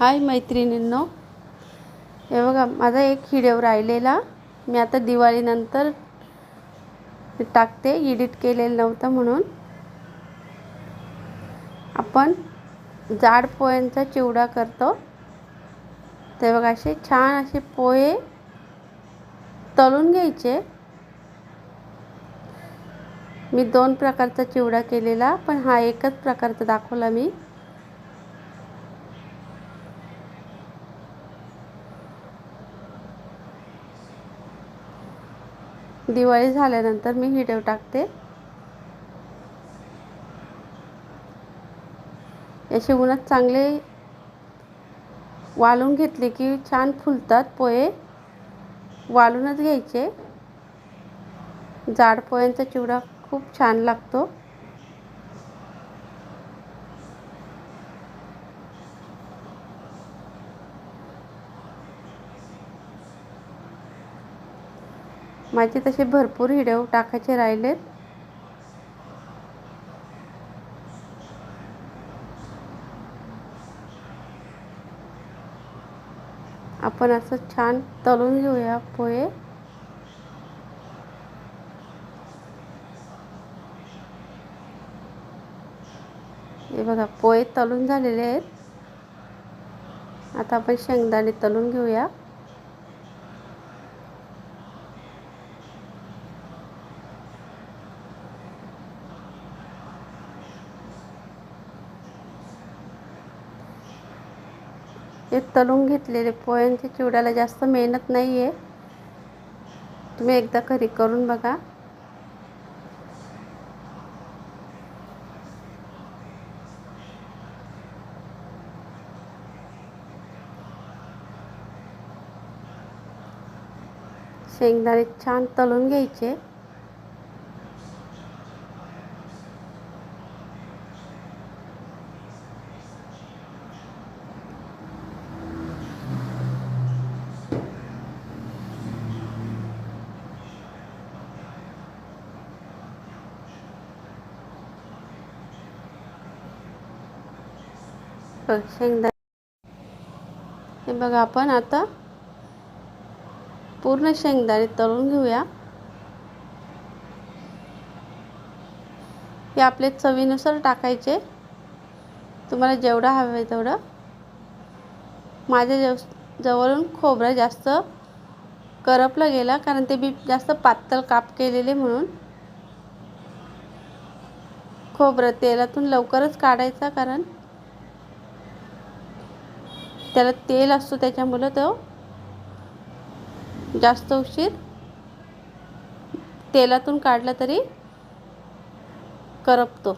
हाय मैत्रिणींनो. हे बघा माझा एक व्हिडिओ राहिलेला. मी आता दिवाळीनंतर टाकते. एडिट केलेलं नव्हतं म्हणून. आपण जाड पोह्यांचा चिवडा करतो. ते बघा असे छान असे पोहे तळून घ्यायचे. मी दोन प्रकारचा चिवडा केलेला पण हा एकच प्रकारचा दाखवला मी. दिवाळी झाल्यानंतर मी व्हिडिओ टाकते. असे उन्हात चांगले वाळून घेतले की छान फुलतात पोहे. वाळूनच घ्यायचे. जाड पोह्यांचा चिवडा खूप छान लागतो. माझे तसे भरपूर हिडव टाकायचे राहिलेत. आपण असं छान तळून घेऊया पोहे. हे बघा पोहे तळून झालेले आहेत. आता आपण शेंगदाणे तळून घेऊया. हे तळून घेतलेले पोह्यांचे चिवड्याला जास्त मेहनत नाही आहे तुम्ही एकदा घरी करून बघा. शेंगदाणे छान तळून घ्यायचे. बघ शेंगदाणे हे बघा आपण आता पूर्ण शेंगदाणे तळून घेऊया. हे आपले चवीनुसार टाकायचे. तुम्हाला जेवढं हवं आहे तेवढं. माझ्या जव जवळून खोबरं जास्त करपलं गेला कारण ते बी जास्त पातळ काप केलेले म्हणून. खोबरं तेलातून लवकरच काढायचा कारण त्याला तेल असतो त्याच्यामुळं तो जास्त उशीर तेलातून काढला तरी करपतो.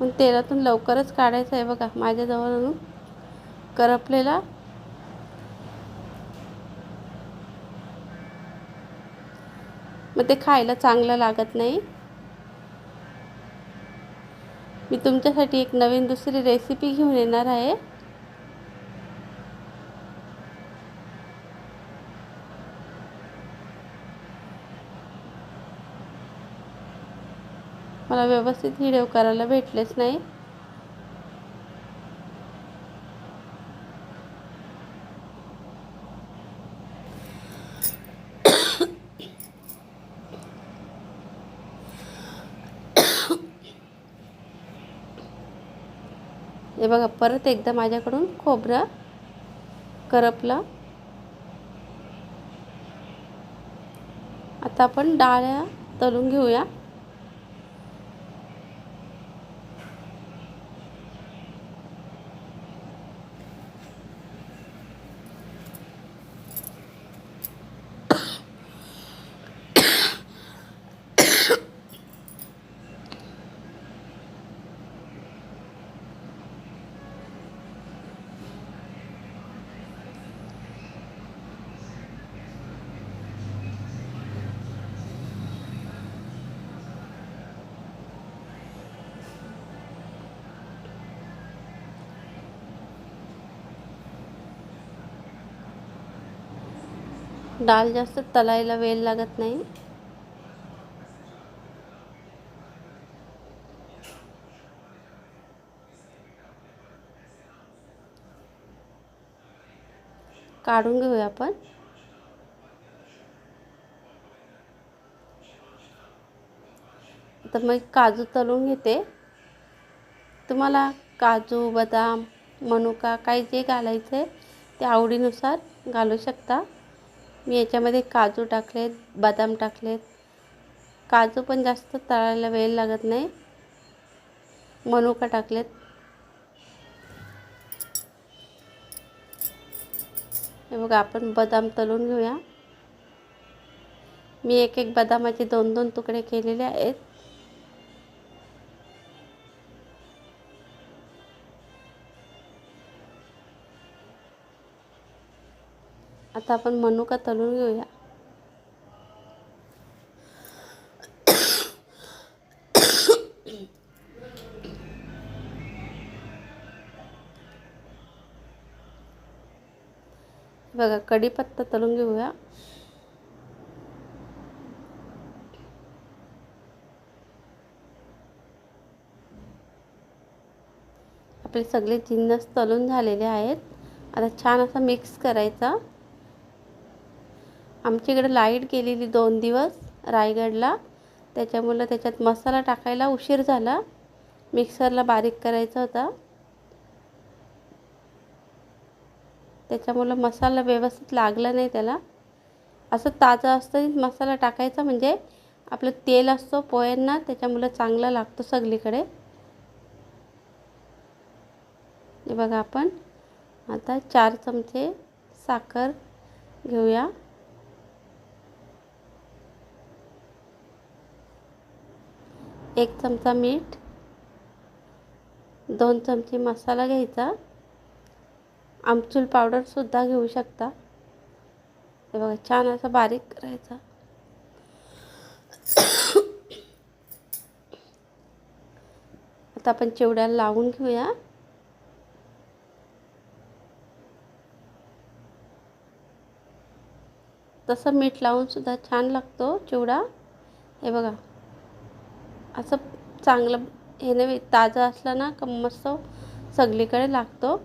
पण तेलातून लवकरच काढायचं आहे बघा माझ्याजवळ करपलेला मग ते खायला चांगलं लागत नाही. मी तुमच्यासाठी एक नवीन दुसरी रेसिपी घेऊन येणार आहे. मला व्यवस्थित व्हिडिओ करायला भेटलेच नाही. हे बघा परत एकदा माझ्याकडून खोबरं करपलं. आता आपण डाळ्या तळून घेऊया. डाळ जास्त तळायला वेळ लागत नाही. काढून घेऊया आपण. तर मग काजू तळून घेते. तुम्हाला काजू बदाम मनुका काही जे घालायचं आहे ते आवडीनुसार घालू शकता. मी याच्यामध्ये काजू टाकलेत बदाम टाकलेत. काजू पण जास्त तळायला वेळ लागत नाही. मनुका टाकलेत. हे बघा आपण बदाम तळून घेऊया. मी एक एक बदामाचे दोन दोन तुकडे केलेले आहेत. आता आपण मनुका तळून घेऊया? बघा कढीपत्ता तळून घेऊया. आपले सगळे जिन्नस तळून झालेले आहेत. आता छान असं मिक्स करायचा. आमच्याकडे लाइट गेलेली दोन दिवस रायगडला. त्याच्यामुळं त्याच्यात मसाला टाकायला उशीर झाला. मिक्सरला बारीक करायचा होता. त्याच्यामुळं मसाला व्यवस्थित लागला नाही त्याला. असं ताजं असतं मसाला टाकायचा म्हणजे आपलं तेल असतो पोह्यांना त्याच्यामुळं चांगला लागतो सगळीकडे. हे बघा आपण. आता चार चमचे साखर घेऊया. एक चमचा मीठ दोन चमचे मसाला घ्यायचा. आमचूर पावडरसुद्धा घेऊ शकता. हे बघा छान असं बारीक करायचा. आता आपण चिवड्याला लावून घेऊया. तसं मीठ लावून सुद्धा छान लागतो चिवडा. हे बघा असं चांगलं हे नव्हे ताजं असलं ना का मस्त सगळीकडे लागतो.